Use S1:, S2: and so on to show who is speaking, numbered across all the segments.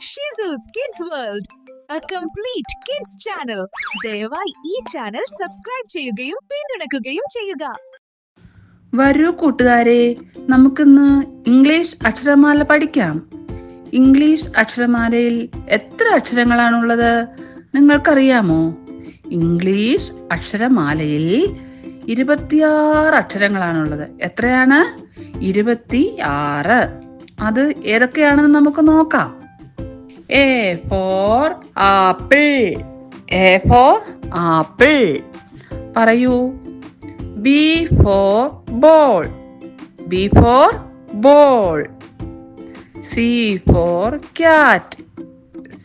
S1: ഷിസൂസ് kids world a complete kids channel ദയവായി ഈ channel subscribe ചെയ്യുകയും പിന്തുണക്കുകയും ചെയ്യുക.
S2: വരൂ കൂട്ടുകാരെ നമുക്കിന്ന് ഇംഗ്ലീഷ് അക്ഷരമാല പഠിക്കാം. ഇംഗ്ലീഷ് അക്ഷരമാലയിൽ എത്ര അക്ഷരങ്ങളാണുള്ളത് നിങ്ങൾക്കറിയാമോ? ഇംഗ്ലീഷ് അക്ഷരമാലയിൽ ഇരുപത്തിയാറ് അക്ഷരങ്ങളാണുള്ളത്. എത്രയാണ്? ഇരുപത്തി ആറ് അത് ഏതൊക്കെയാണെന്ന് നമുക്ക് നോക്കാം. A for apple A for apple പറയൂ B for ball B for ball C for cat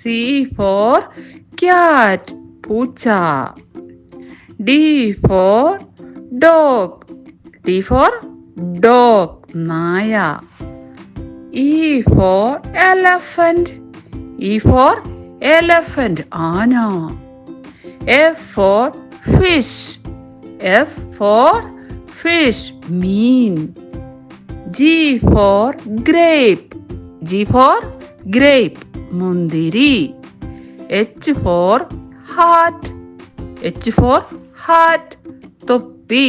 S2: C for cat പൂച്ച D for dog D for dog നായ E four elephant E four elephant ആന F four fish F four fish മീൻ G four grape G four grape മുന്തിരി H four heart H four heart തൊപ്പി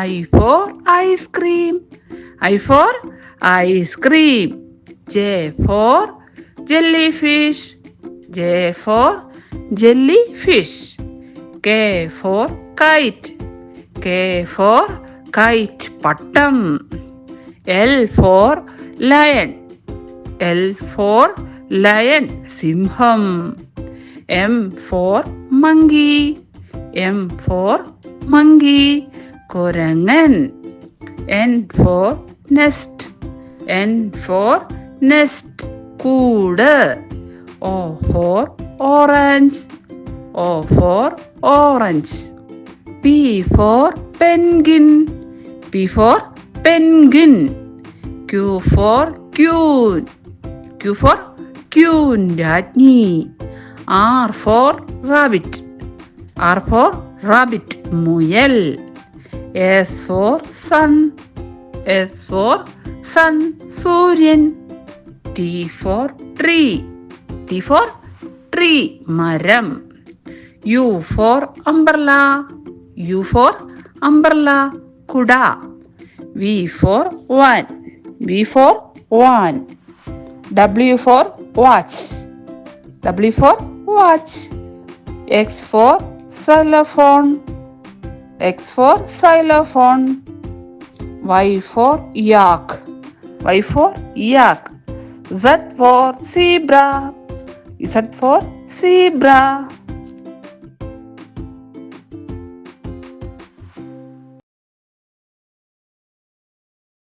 S2: I four ice cream I four ice cream J four jelly fish jellyfish. J for jellyfish. K for kite. K for kite pattam. L for lion. L for lion simham. M for monkey. M for monkey korangan. N for nest. N for nest. കൂട്. O for orange O for orange P for penguin P for penguin Q for queen Q for queen രാജ്ഞി. R for rabbit R for rabbit മുയൽ. S for sun S for sun സൂര്യൻ. T four tree T four tree മരം you for umbrella you for umbrella കുട V four one V four one W four watch W four watch X four xylophone X four xylophone Y four യാക്ക് Y four യാക്ക് Z for zebra. Z for zebra.